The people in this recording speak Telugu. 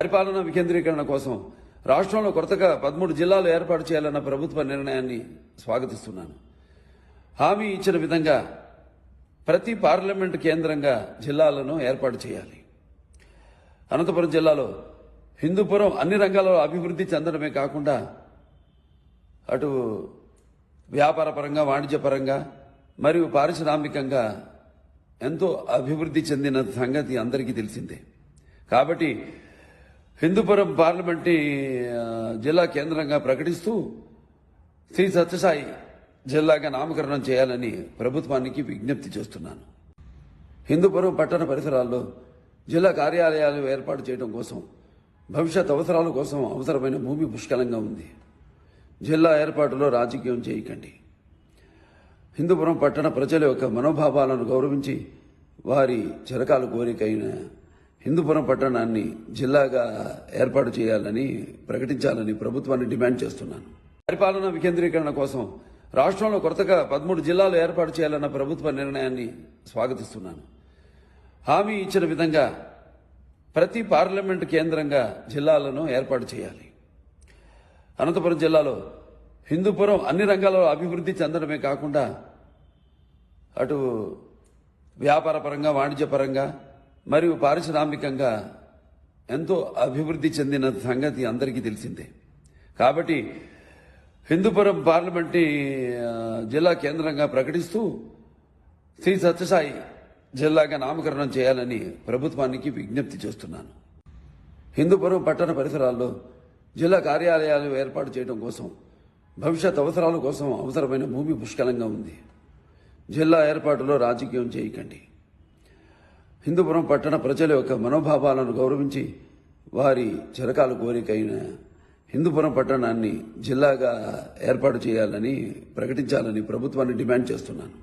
పరిపాలన వికేంద్రీకరణ కోసం రాష్ట్రంలో కొత్తగా పదమూడు జిల్లాలు ఏర్పాటు చేయాలన్న ప్రభుత్వ నిర్ణయాన్ని స్వాగతిస్తున్నాను. హామీ ఇచ్చిన విధంగా ప్రతి పార్లమెంట్ కేంద్రంగా జిల్లాలను ఏర్పాటు చేయాలి. అనంతపురం జిల్లాలో హిందూపురం అన్ని రంగాల్లో అభివృద్ధి చెందడమే కాకుండా అటు వ్యాపారపరంగా వాణిజ్యపరంగా మరియు పారిశ్రామికంగా ఎంతో అభివృద్ధి చెందిన సంగతి అందరికీ తెలిసిందే. కాబట్టి హిందూపురం పార్లమెంట్ని జిల్లా కేంద్రంగా ప్రకటిస్తూ శ్రీ సత్యసాయి జిల్లాగా నామకరణం చేయాలని ప్రభుత్వానికి విజ్ఞప్తి చేస్తున్నాను. హిందూపురం పట్టణ పరిసరాల్లో జిల్లా కార్యాలయాలు ఏర్పాటు చేయడం కోసం భవిష్యత్ అవసరాల కోసం అవసరమైన భూమి పుష్కలంగా ఉంది. జిల్లా ఏర్పాటులో రాజకీయం చేయకండి. హిందూపురం పట్టణ ప్రజల యొక్క మనోభావాలను గౌరవించి వారి చిరకాల కోరికైన హిందూపురం పట్టణాన్ని జిల్లాగా ఏర్పాటు చేయాలని ప్రకటించాలని ప్రభుత్వాన్ని డిమాండ్ చేస్తున్నాను. పరిపాలన వికేంద్రీకరణ కోసం రాష్ట్రంలో కొత్తగా పదమూడు జిల్లాలు ఏర్పాటు చేయాలన్న ప్రభుత్వ నిర్ణయాన్ని స్వాగతిస్తున్నాను. హామీ ఇచ్చిన విధంగా ప్రతి పార్లమెంటు కేంద్రంగా జిల్లాలను ఏర్పాటు చేయాలి. అనంతపురం జిల్లాలో హిందూపురం అన్ని రంగాల్లో అభివృద్ధి చెందడమే కాకుండా అటు వ్యాపారపరంగా వాణిజ్యపరంగా మరియు పారిశ్రామికంగా ఎంతో అభివృద్ధి చెందిన సంగతి అందరికీ తెలిసిందే. కాబట్టి హిందూపురం పార్లమెంట్ని జిల్లా కేంద్రంగా ప్రకటిస్తూ శ్రీ సత్యసాయి జిల్లాగా నామకరణం చేయాలని ప్రభుత్వానికి విజ్ఞప్తి చేస్తున్నాను. హిందూపురం పట్టణ పరిసరాల్లో జిల్లా కార్యాలయాలు ఏర్పాటు చేయడం కోసం భవిష్యత్ అవసరాల కోసం అవసరమైన భూమి పుష్కలంగా ఉంది. జిల్లా ఏర్పాటులో రాజకీయం చేయకండి. హిందూపురం పట్టణ ప్రజల యొక్క మనోభావాలను గౌరవించి వారి చిరకాల కోరికైన హిందూపురం పట్టణాన్ని జిల్లాగా ఏర్పాటు చేయాలని ప్రకటించాలని ప్రభుత్వాన్ని డిమాండ్ చేస్తున్నాను.